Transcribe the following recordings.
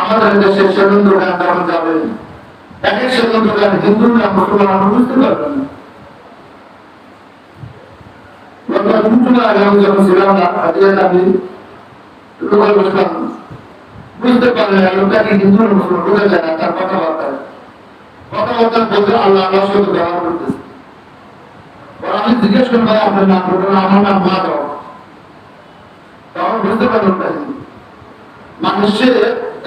আমাদের দেশে সেবন্দ্র গান যখন যাবে, এক এক সেবন্দ্র গান হিন্দু না মুসলমান পারবেন আমরা বুঝতে পারলেন লোকটাকে হিন্দু না মুসলমান, বোঝা যায় না, তার কথাবার্তায় কথাবার্তা বলতে আল্লাহ আল্লাহ সাথে ব্যবহার করতেছে। আমি জিজ্ঞেস করলাম, ভাই, আপনার নাম বলবেন আমার নাম মাধব। তখন বুঝতে পারলাম মানুষের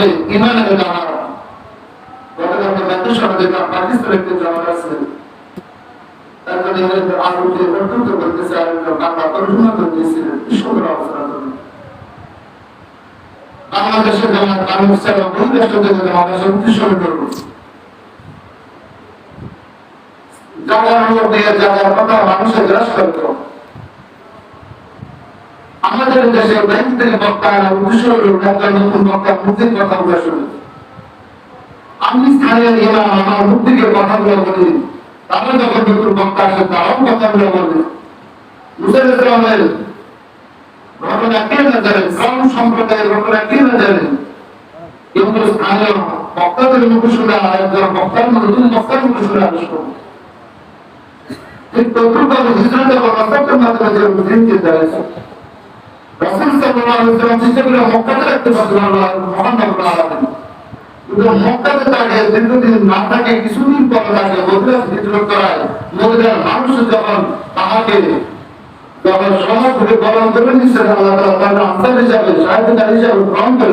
তবে ইমানের জানা গতকাল আমরা জানতে সবাই দেখলাম পাকিস্তানের একটি জামাত আছে। তারপরে ইংরেজদের আলোকে অত্যন্ত করতেছে আর বাংলা তর্জমা করে সুন্দর অবস্থা বাংলাদেশের জামাত মানুষ ছাড়া বহু দেশ থেকে বাংলাদেশের করব জায়গার লোক দিয়ে জায়গার কথা মানুষের গ্রাস করতো আমাদের দেশে ব্যাংক থেকে বক্তা উদ্দেশ্য হলো একটা নতুন বক্তা মুক্তির কথা বলে শুনে আমি স্থানীয় ইমাম, আমার মুখ থেকে কথাগুলো বলি। তারা যখন নতুন বক্তা আসে, তারাও কথাগুলো বলে। মুসের ইসলামের ঘটনা কে না জানেন? শ্রম সম্প্রদায়ের ঘটনা কে না জানেন? কিন্তু স্থানীয় বক্তাদের মুখে শুনে আর একজন বক্তার নতুন বক্তার মুখে শুনে আসব ঠিক তদ্রুপভাবে হিজরত এবং রসদের মাধ্যমে যে মুসলিম চিন্তা করে মক্কাতে রাখতে পারছিলেন আল্লাহ মহান রব্বুল কিন্তু মক্কাতে দাঁড়িয়ে দীর্ঘদিন না থাকে কিছুদিন পরে তাকে মদিনা হিজরত করায় মদিনার মানুষ করে গ্রহণ করে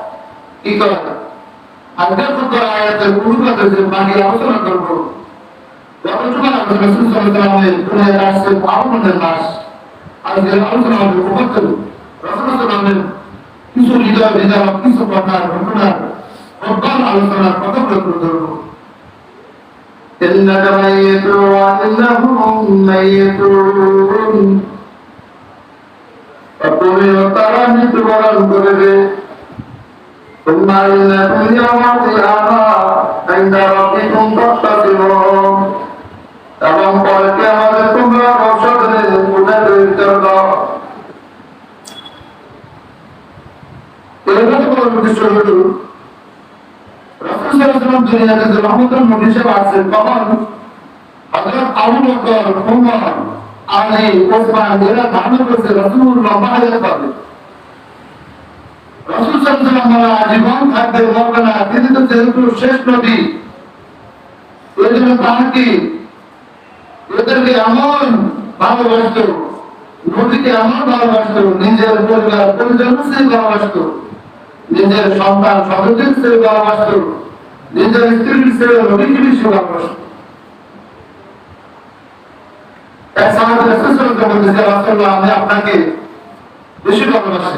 কি করে আজকের খোদার আয়াতের পূর্বতে যে বাকি আলোচনা করবো গতকাল আমরা রসুল সাল্লাল্লাহু আলাইহি ওয়াসাল্লাম আসছে পাবনের মাস আজকের আলোচনা হবে উপস্থিত রসুল সাল্লাল্লাহু কিছু হৃদয় হৃদয় কিছু কথার ঘটনার প্রজ্ঞান আলোচনার কথা প্রয়োগ করবো إنك ميت وإنهم ميتون তুমিও তারা মৃত্যুবরণ করবে ثم إنكم يوم القيامة عند ربكم تختصمون এবং পরে আমাদের তোমরা বর্ষদের উঠে তৈরি দাও এরকম কোনো উদ্দেশ্য হলো রাসূলুল্লাহ দুনিয়াতে যে রহমতের নবী হিসেবে আসছেন তখন হযরত আবু বকর ওমর আলী ওসমান এরা ধারণা করেছে রাসূলুল্লাহ বাহায়াত পাবে আজীবন থাকবে, মরবে না। তো যেহেতু শেষ এই জন্য এমন ভালোবাসত নবীকে এমন ভালোবাসত, নিজের পরিবার, পরিজন সেই ভালোবাসত, নিজের সন্তান সদস্যের হিসেবে ভালোবাসত, নিজের স্ত্রী হিসেবে নবীকে বেশি ভালোবাসত। আমি আপনাকে বেশি ভালোবাসি।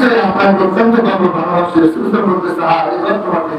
সকলের সে আপনার অত্যন্ত ভালো ভালোবাসে সুস্থ করতেছে আর এবার তোমাকে